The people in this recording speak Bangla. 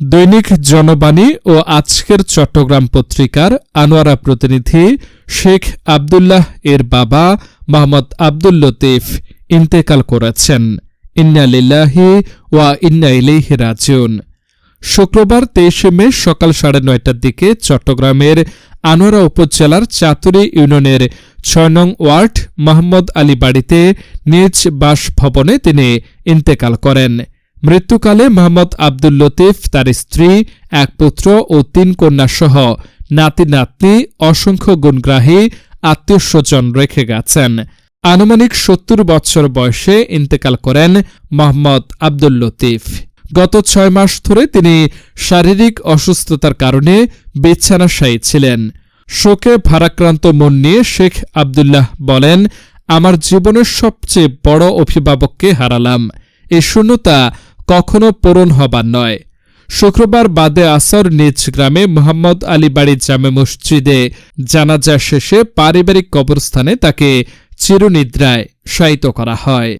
দৈনিক জনবাণী ও আজকের চট্টগ্রাম পত্রিকার আনোয়ারা প্রতিনিধি শেখ আবদুল্লাহ এর বাবা মোহাম্মদ আব্দুল লতিফ ইন্তেকাল করেছেন। ইন্না লিল্লাহি ওয়া ইন্না ইলাইহি রাজিউন। শুক্রবার তেইশে মে সকাল সাড়ে নয়টার দিকে চট্টগ্রামের আনোয়ারা উপজেলার চাতুরি ইউনিয়নের ছয় নং ওয়ার্ড মোহাম্মদ আলী বাড়িতে নিজ বাসভবনে তিনি ইন্তেকাল করেন। মৃত্যুকালে মোহাম্মদ আব্দুল লতিফ তার স্ত্রী, এক পুত্র ও তিন কন্যা সহ নাতি নাতনি, অসংখ্য গুণগ্রাহী আত্মীয় স্বজন রেখে গেছেন। আনুমানিক সত্তর বছর বয়সে ইন্তেকাল করেন মোহাম্মদ আব্দুল লতিফ। গত ছয় মাস ধরে তিনি শারীরিক অসুস্থতার কারণে বিছানাশায়ী ছিলেন। শোকে ভারাক্রান্ত মন নিয়ে শেখ আবদুল্লাহ বলেন, আমার জীবনের সবচেয়ে বড় অভিভাবককে হারালাম। এই শূন্যতা কখনো পূরণ হবার নয়। শুক্রবার বাদে আসর নিজ গ্রামে মোহাম্মদ আলী বাড়ি জামে মসজিদে জানাজা শেষে পারিবারিক কবরস্থানে তাকে চিরনিদ্রায় শায়িত করা হয়।